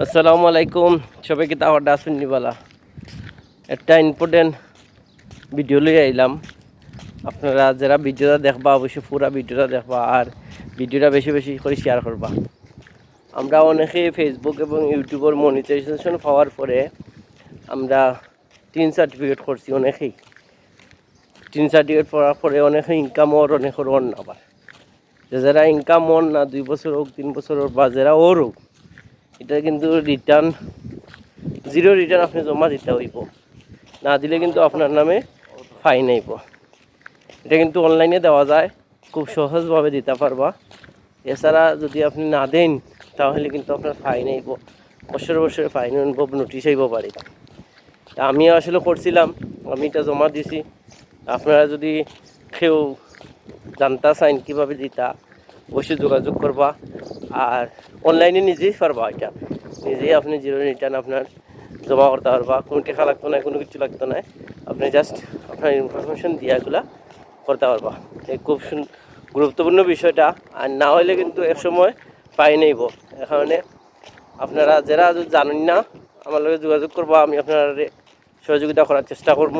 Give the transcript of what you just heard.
আসসালামু আলাইকুম। সবাইকে তাওয়ার ডাস্টবিন নিবালা একটা ইম্পর্টেন্ট ভিডিও লই আইলাম। আপনারা যারা ভিডিওটা দেখবা, অবশ্যই পুরা ভিডিওটা দেখবা আর ভিডিওটা বেশি বেশি করে শেয়ার করবা। আমরা অনেকে ফেসবুক এবং ইউটিউবের মনিটাইজেশন পাওয়ার পরে আমরা টিন সার্টিফিকেট করছি অনেকেই। টিন সার্টিফিকেট পাওয়ার পরে অনেকে ইনকাম ওর অনেকের ওর না আবার। যারা ইনকাম ওর না, দুই বছর হোক, তিন বছর হোক বা যারা ওর হোক এটা কিন্তু রিটার্ন জিরো রিটার্ন আপনি জমা দিতে হইব। না দিলে কিন্তু আপনার নামে ফাইন আইব এটা কিন্তু অনলাইনে দেওয়া যায়। খুব সহজভাবে দিতে পারবা। এছাড়া যদি আপনি না দেন, তাহলে কিন্তু আপনার ফাইন আইব বছর বছর ফাইন আনব নোটিশ আইব পারে তা আমি আসলে করছিলাম। আমি এটা জমা দিছি। আপনারা যদি কেউ জানতা চাইন কীভাবে দিতা, অবশ্যই যোগাযোগ করবা। আর অনলাইনে নিজেই পারবা এটা। নিজেই আপনি জিরো রিটার্ন আপনার জমা করতে পারবা। কোনো টাকা লাগতো না, কোনো কিছু লাগতো না। আপনি জাস্ট আপনার ইনফরমেশন দিয়ে এগুলা করতে পারবা। এই খুব গুরুত্বপূর্ণ বিষয়টা। আর না হলে কিন্তু এক সময় পাই নেইব এ কারণে আপনারা যারা জানেন না, আমার লগে যোগাযোগ করবা। আমি আপনার সহযোগিতা করার চেষ্টা করব।